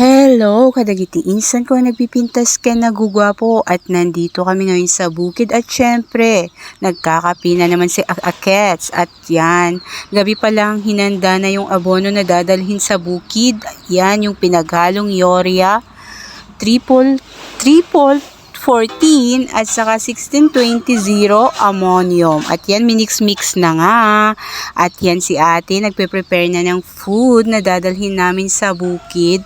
Hello, kadagiti insan ko nagpipintas ka nagugwapo at nandito kami ngayon sa bukid. At syempre, nagkakapi na naman si Ak- Akets. At yan, gabi pa lang hinanda na yung abono na dadalhin sa bukid, yan yung pinaghalong yoria, triple, triple 14 at saka 1620 ammonium. At yan, minix-mix na nga. At yan si ate, nagpe-prepare na ng food na dadalhin namin sa bukid.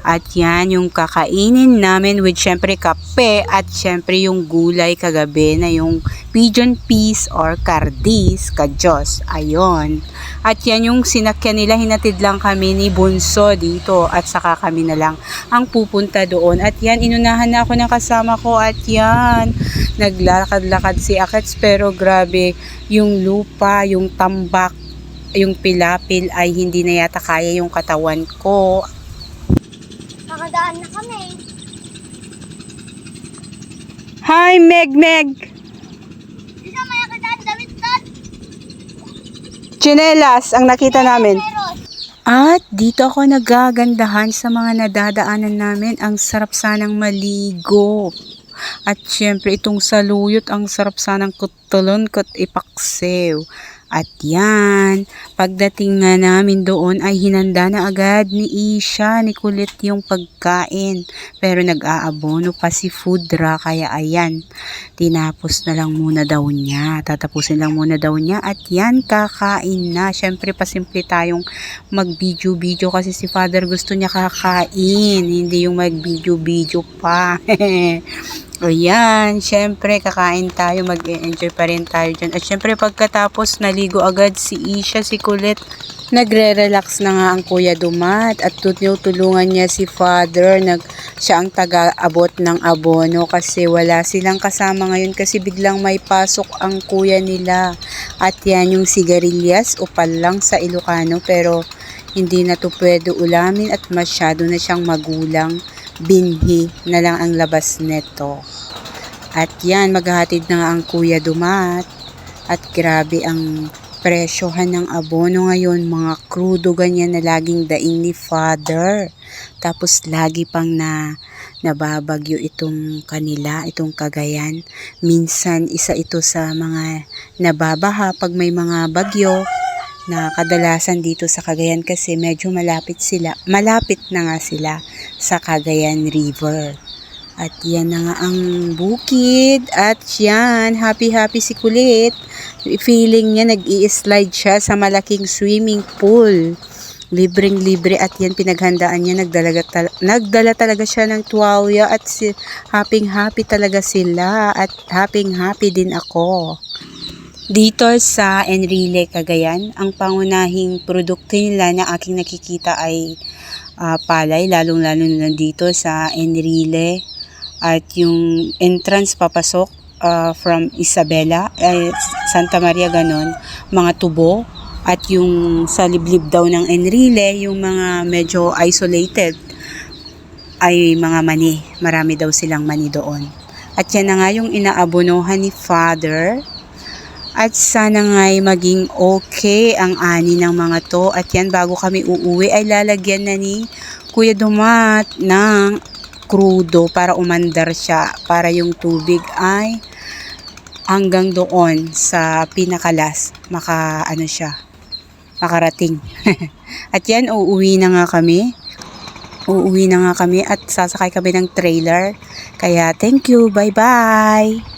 At yan, yung kakainin namin with syempre kape at syempre yung gulay kagabi na yung pigeon peas or kardis, kadyos. Ayon. At yan yung sinakyan nila, hinatid lang kami ni Bunso dito at saka kami na lang ang pupunta doon. At yan, inunahan na ako ng kasama ko at yan, naglalakad-lakad si Akets pero grabe, yung lupa, yung tambak, yung pilapil ay hindi na yata kaya yung katawan ko. Nakadaan na kami. Hi, Meg Meg! Isa may nakadaan damit doon. Chinelas ang nakita namin. At dito ako nagagandahan sa mga nadadaanan namin. Ang sarap sanang maligo. At syempre itong saluyot, ang sarap sanang kutulon kat ipaksew. At yan, pagdating nga namin doon ay hinanda na agad ni Isha, ni Kulit yung pagkain. Pero nag-aabono pa si Foodra, kaya ayan, tinapos na lang muna daw niya. Tatapusin lang muna daw niya at yan, kakain na. Syempre pasimple tayong mag-video-video kasi si Father gusto niya kakain, hindi yung mag-video-video pa. Ayan, syempre kakain tayo, mag-enjoy pa rin tayo dyan. At syempre pagkatapos naligo agad si Isha, si Kulit, nagre-relax na nga ang Kuya Dumat at tutulungan niya si Father, nag, siya ang taga-abot ng abono kasi wala silang kasama ngayon kasi biglang may pasok ang kuya nila. At yan yung sigarilyas, upal lang sa Ilocano pero hindi na to pwede ulamin at masyado na siyang magulang binhi na lang ang labas neto. At yan, maghahatid na nga ang kuya dumat. At grabe ang presyohan ng abono ngayon, mga krudo ganyan na laging daing ni father. Tapos lagi pang na nababagyo itong kanila, itong kagayan. Minsan isa ito sa mga nababaha pag may mga bagyo na kadalasan dito sa Cagayan kasi medyo malapit sila. Malapit na nga sila sa Cagayan River. At yan na nga ang bukid. At yan, happy-happy si Kulit. Feeling niya nag slide siya sa malaking swimming pool. Libreng-libre at yan pinaghandaan niya. Nagdala, tal- nagdala talaga siya ng tuwalya at si, happy-happy talaga sila. At happy-happy din ako. Dito sa Enrile, Cagayan, ang pangunahing produkto nila na aking nakikita ay ah, palay, lalong-lalo na dito sa Enrile. At yung entrance papasok ah, from Isabela, eh, Santa Maria ganon, mga tubo. At yung sa liblib daw ng Enrile, yung mga medyo isolated, ay mga mani. Marami daw silang mani doon. At yan na nga yung inaabonohan ni Father at sana nga'y maging okay ang ani ng mga to. At yan, bago kami uuwi, ay lalagyan na ni Kuya Dumat ng krudo para umandar siya. Para yung tubig ay hanggang doon sa pinakalas. Maka, ano siya, makarating. at yan, uuwi na nga kami. Uuwi na nga kami at sasakay kami ng trailer. Kaya, thank you. Bye-bye.